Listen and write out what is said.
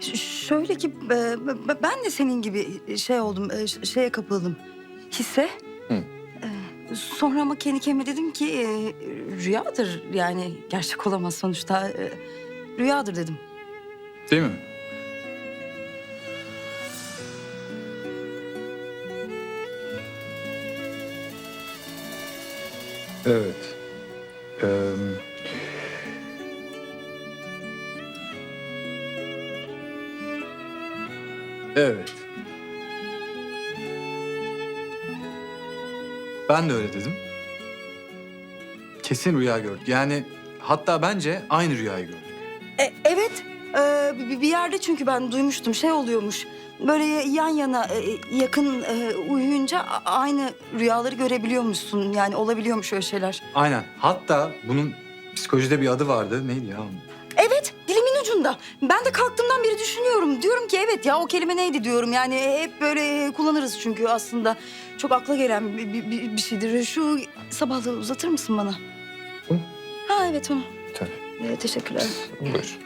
şöyle ki e, ben de senin gibi şey oldum, e, ş- şeye kapıldım. Hisse. Hı. E, Sonra ama kendi kendime dedim ki e, rüyadır yani gerçek olamaz sonuçta. E, Rüyadır dedim. Değil mi? Evet. Ee, evet. Ben de öyle dedim. Kesin rüya gördük. Yani hatta bence aynı rüyayı gördük. E, evet. e, bir- bir yerde çünkü ben duymuştum şey oluyormuş. Böyle yan yana e, yakın e, uyuyunca a- aynı rüyaları görebiliyormuşsun. Yani olabiliyormuş öyle şeyler. Aynen. Hatta bunun psikolojide bir adı vardı. Neydi ya? Ucunda. Ben de kalktığımdan beri düşünüyorum. Diyorum ki evet ya o kelime neydi diyorum. Yani hep böyle kullanırız çünkü aslında. Çok akla gelen bir, bir- bir- bir şeydir. Şu sabahlığı uzatır mısın bana? Bunu? Ha evet onu. Tabii. Ee, teşekkürler. Buyur.